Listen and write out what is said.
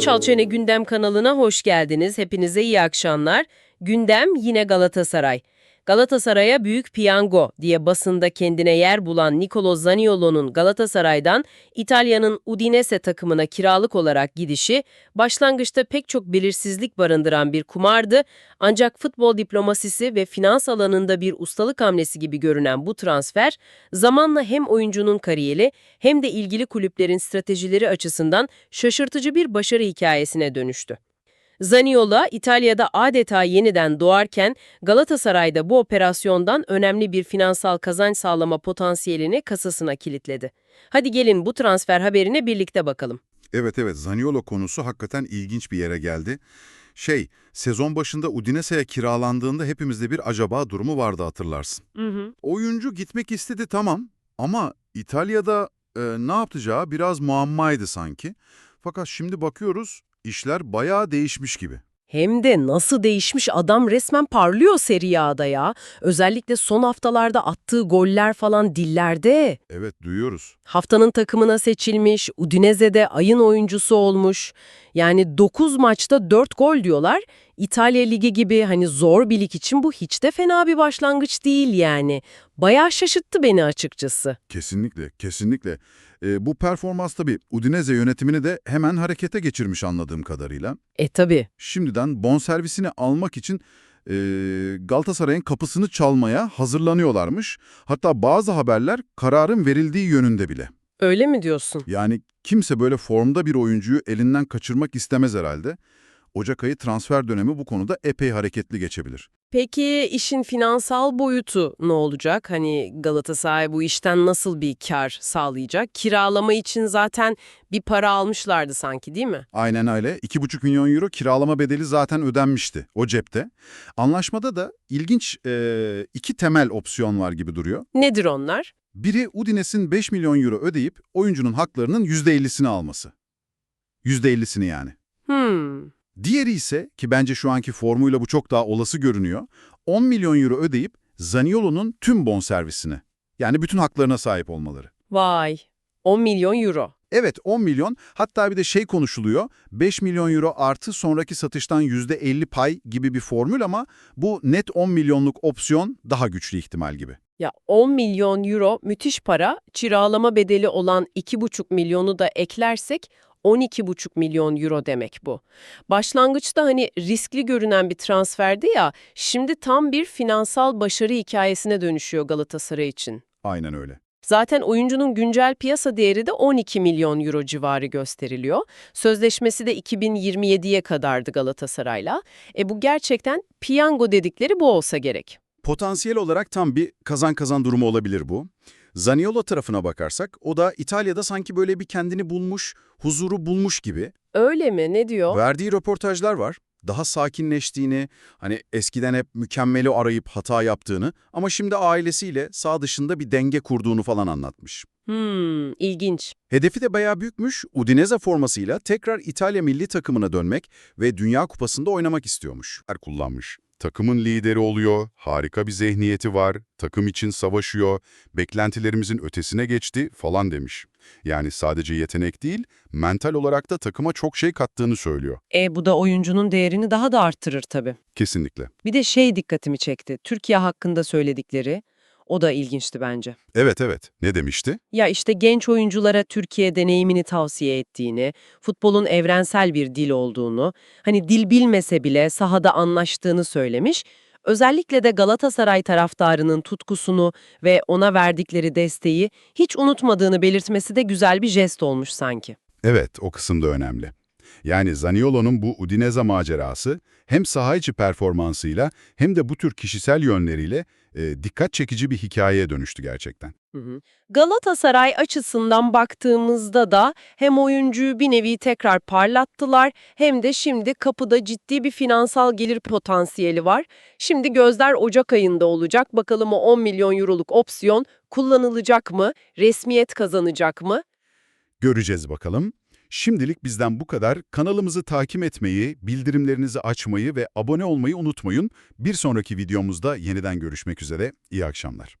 Çalçene Gündem kanalına hoş geldiniz. Hepinize iyi akşamlar. Gündem yine Galatasaray. Galatasaray'a büyük piyango diye basında kendine yer bulan Nicolo Zaniolo'nun Galatasaray'dan İtalya'nın Udinese takımına kiralık olarak gidişi başlangıçta pek çok belirsizlik barındıran bir kumardı. Ancak futbol diplomasisi ve finans alanında bir ustalık hamlesi gibi görünen bu transfer zamanla hem oyuncunun kariyeri hem de ilgili kulüplerin stratejileri açısından şaşırtıcı bir başarı hikayesine dönüştü. Zaniola İtalya'da adeta yeniden doğarken Galatasaray'da bu operasyondan önemli bir finansal kazanç sağlama potansiyelini kasasına kilitledi. Hadi gelin bu transfer haberine birlikte bakalım. Evet evet Zaniolo konusu hakikaten ilginç bir yere geldi. Şey, sezon başında Udinese'ye kiralandığında hepimizde bir acaba durumu vardı hatırlarsın. Hı hı. Oyuncu gitmek istedi tamam ama İtalya'da e, ne yapacağı biraz muammaydı sanki. Fakat şimdi bakıyoruz işler bayağı değişmiş gibi. Hem de nasıl değişmiş adam resmen parlıyor Serie A'da ya. Özellikle son haftalarda attığı goller falan dillerde. Evet duyuyoruz. Haftanın takımına seçilmiş, Udinese'de ayın oyuncusu olmuş. Yani 9 maçta 4 gol diyorlar. İtalya Ligi gibi hani zor bir lig için bu hiç de fena bir başlangıç değil yani. Bayağı şaşırttı beni açıkçası. Kesinlikle, kesinlikle. E, bu performans tabii Udinese yönetimini de hemen harekete geçirmiş anladığım kadarıyla. E tabi. Şimdiden bonservisini almak için e, Galatasaray'ın kapısını çalmaya hazırlanıyorlarmış. Hatta bazı haberler kararın verildiği yönünde bile. Öyle mi diyorsun? Yani kimse böyle formda bir oyuncuyu elinden kaçırmak istemez herhalde. Ocak ayı transfer dönemi bu konuda epey hareketli geçebilir. Peki işin finansal boyutu ne olacak? Hani Galatasaray bu işten nasıl bir kar sağlayacak? Kiralama için zaten bir para almışlardı sanki değil mi? Aynen öyle. 2,5 milyon euro kiralama bedeli zaten ödenmişti o cepte. Anlaşmada da ilginç e, iki temel opsiyon var gibi duruyor. Nedir onlar? Biri Udines'in 5 milyon euro ödeyip oyuncunun haklarının %50'sini alması. %50'sini yani. Hmm. Diğeri ise ki bence şu anki formuyla bu çok daha olası görünüyor. 10 milyon euro ödeyip Zaniolo'nun tüm bonservisini yani bütün haklarına sahip olmaları. Vay. 10 milyon euro. Evet 10 milyon hatta bir de şey konuşuluyor 5 milyon euro artı sonraki satıştan %50 pay gibi bir formül ama bu net 10 milyonluk opsiyon daha güçlü ihtimal gibi. Ya 10 milyon euro müthiş para. Kiralama bedeli olan 2,5 milyonu da eklersek 12,5 milyon euro demek bu. Başlangıçta hani riskli görünen bir transferdi ya, şimdi tam bir finansal başarı hikayesine dönüşüyor Galatasaray için. Aynen öyle. Zaten oyuncunun güncel piyasa değeri de 12 milyon euro civarı gösteriliyor. Sözleşmesi de 2027'ye kadardı Galatasaray'la. E bu gerçekten piyango dedikleri bu olsa gerek. Potansiyel olarak tam bir kazan-kazan durumu olabilir bu. Zaniolo tarafına bakarsak, o da İtalya'da sanki böyle bir kendini bulmuş, huzuru bulmuş gibi. Öyle mi? Ne diyor? Verdiği röportajlar var. Daha sakinleştiğini, hani eskiden hep mükemmeli arayıp hata yaptığını ama şimdi ailesiyle sağ dışında bir denge kurduğunu falan anlatmış. Hmm, ilginç. Hedefi de bayağı büyükmüş. Udinese formasıyla tekrar İtalya milli takımına dönmek ve Dünya Kupası'nda oynamak istiyormuş. Kullanmış. Takımın lideri oluyor, harika bir zihniyeti var, takım için savaşıyor, beklentilerimizin ötesine geçti falan demiş. Yani sadece yetenek değil, mental olarak da takıma çok şey kattığını söylüyor. E bu da oyuncunun değerini daha da arttırır tabii. Kesinlikle. Bir de şey dikkatimi çekti. Türkiye hakkında söyledikleri. O da ilginçti bence. Evet evet. Ne demişti? Ya işte genç oyunculara Türkiye deneyimini tavsiye ettiğini, futbolun evrensel bir dil olduğunu, hani dil bilmese bile sahada anlaştığını söylemiş. Özellikle de Galatasaray taraftarının tutkusunu ve ona verdikleri desteği hiç unutmadığını belirtmesi de güzel bir jest olmuş sanki. Evet, o kısım da önemli. Yani Zaniolo'nun bu Udinese macerası hem saha içi performansıyla hem de bu tür kişisel yönleriyle e, dikkat çekici bir hikayeye dönüştü gerçekten. Hı hı. Galatasaray açısından baktığımızda da hem oyuncuyu bir nevi tekrar parlattılar hem de şimdi kapıda ciddi bir finansal gelir potansiyeli var. Şimdi gözler Ocak ayında olacak. Bakalım o 10 milyon euroluk opsiyon kullanılacak mı? Resmiyet kazanacak mı? Göreceğiz bakalım. Şimdilik bizden bu kadar. Kanalımızı takip etmeyi, bildirimlerinizi açmayı ve abone olmayı unutmayın. Bir sonraki videomuzda yeniden görüşmek üzere. İyi akşamlar.